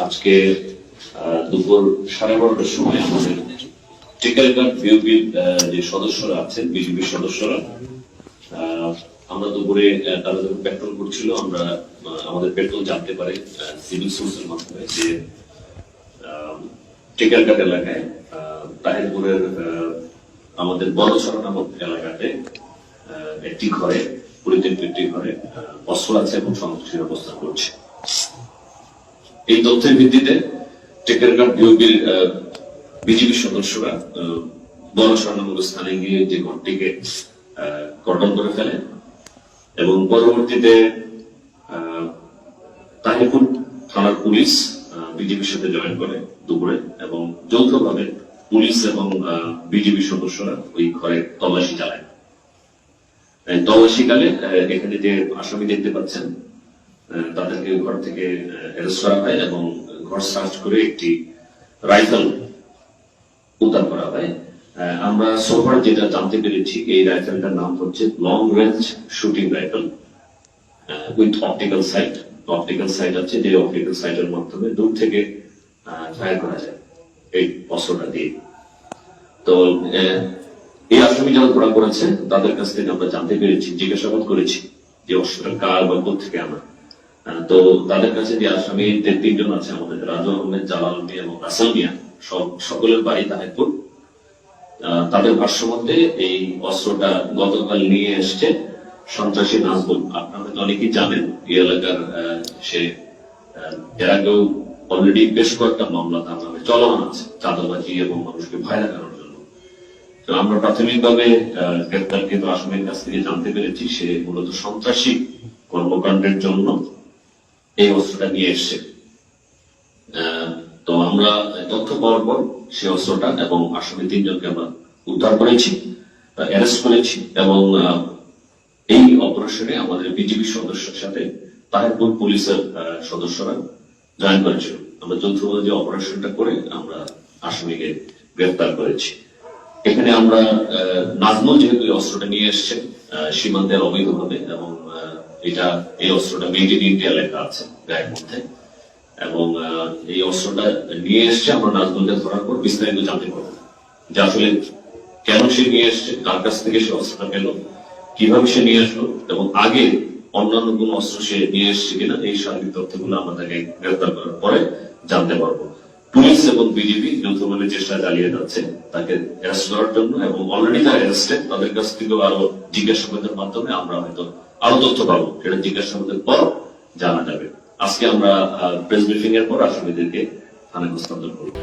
আজকে দুপুর সাড়ে বারোটার সময় আমাদের যে সদস্যরা আছেন বিজেপির সদস্যরা আমরা দুপুরে তারা যখন পেট্রোল করছিল, আমরা আমাদের পেট্রোল জানতে পারে সিভিল সোর্সের মাধ্যমে যে টেকারঘাট এলাকায় তাহিরপুরের আমাদের বড়ছড়া নামক এলাকাতে একটি ঘরে পরিত্যক্ত একটি ঘরে অস্ত্র আছে এবং সন্ত্রাসীর অবস্থান করছে। এই তথ্যের ভিত্তিতে টেকারঘাট বিওপির বিজেপি সদস্যরা বড় নামক স্থানে গিয়ে যে ঘরটিকে কর্ডন করে ফেলে এবং পরবর্তীতে তাহিরপুর থানার পুলিশ বিজেপির সাথে জয়েন করে দুপুরে এবং যৌথভাবে পুলিশ এবং বিজেপি সদস্যরা ওই ঘরে তল্লাশি চালায়। তল্লাশিকালে এখানে যে আসামি দেখতে পাচ্ছেন তাদেরকে ঘর থেকে অ্যারেস্ট করা হয় এবং ঘর সার্চ করে একটি রাইফেল উদ্ধার করা হয়। আমরা সোফার যেটা জানতে পেরেছি, এই রাইফেলটার নাম হচ্ছে long range shooting rifle with optical sight optical sight আছে যে অপটিক্যাল সাইটের মাধ্যমে দূর থেকে ফায়ার করা যায় এই অস্ত্রটা দিয়ে। তো এই আসামি যারা ধরা পড়েছে, তাদের কাছ থেকে আমরা জানতে পেরেছি, জিজ্ঞাসাবাদ করেছি যে অস্ত্রটা কার বা থেকে আনা। তো তাদের কাছে যে আসামি তিনজন আছে আমাদের, রাজু আহমেদ, জালাল মিয়া এবং রাসেল মিয়া, সব সকলের বাড়ি তাহেরপুর। তাদের ভাষ্য মতে এই অস্ত্রটা গতকাল নিয়ে এসছে সন্ত্রাসী নাজবুল আপনারা হয়তো অনেকেই জানেন এই এলাকার সে এর আগেও অলরেডি বেশ কয়েকটা মামলা তার নামে চলমান আছে, চাঁদাবাজি এবং মানুষকে ভয় দেখানোর জন্য। তো আমরা প্রাথমিকভাবে গ্রেপ্তারকৃত আসামির কাছ থেকে জানতে পেরেছি, সে মূলত সন্ত্রাসী কর্মকাণ্ডের জন্য এই অস্ত্রটা নিয়ে এসছে। তো আমরা তথ্য পাওয়ার পর সেই অস্ত্রটা এবং আসামি তিনজনকে আমরা উদ্ধার করেছি অ্যারেস্ট করেছি এবং এই অপারেশনে আমাদের বিজেপি সদস্যের সাথে তাহিরপুর পুলিশের সদস্যরা জয়েন করেছিল। আমরা যৌথভাবে যে অপারেশনটা করে আমরা আসামিকে গ্রেফতার করেছি। এখানে আমরা নাজমুল যেহেতু এই অস্ত্রটা নিয়ে এসছে সীমান্তের অবৈধভাবে এবং এটা, এই অস্ত্রটা মেড ইন ইন্ডিয়া লেখা আছে গায়ের মধ্যে। এবং এই অস্ত্রটা নিয়ে এসছে, আমরা নাজমুলকে ধরার পর বিস্তারিত জানতে পারব। যে আসলে কেন সে নিয়ে এসছে, কার কাছ থেকে সে অস্ত্রটা পেল কীভাবে সে নিয়ে আসলো এবং আগে অন্যান্য কোন অস্ত্র সে নিয়ে এসছে কিনা, এই সার্বিক তথ্যগুলো আমরা গ্রেফতার করার পরে জানতে পারব। পুলিশ এবং বিজেপি যৌথভাবে চেষ্টা চালিয়ে যাচ্ছে তাকে অ্যারেস্ট করার জন্য এবং অলরেডি তারা অ্যারেস্টেড তাদের কাছ থেকেও আরও জিজ্ঞাসাবাদের মাধ্যমে আমরা হয়তো আরও তথ্য পাবো। সেটা জিজ্ঞাসাবাদের পর জানা যাবে। আজকে আমরা প্রেস ব্রিফিং এর পর আসামিদেরকে থানায় হস্তান্তর করব।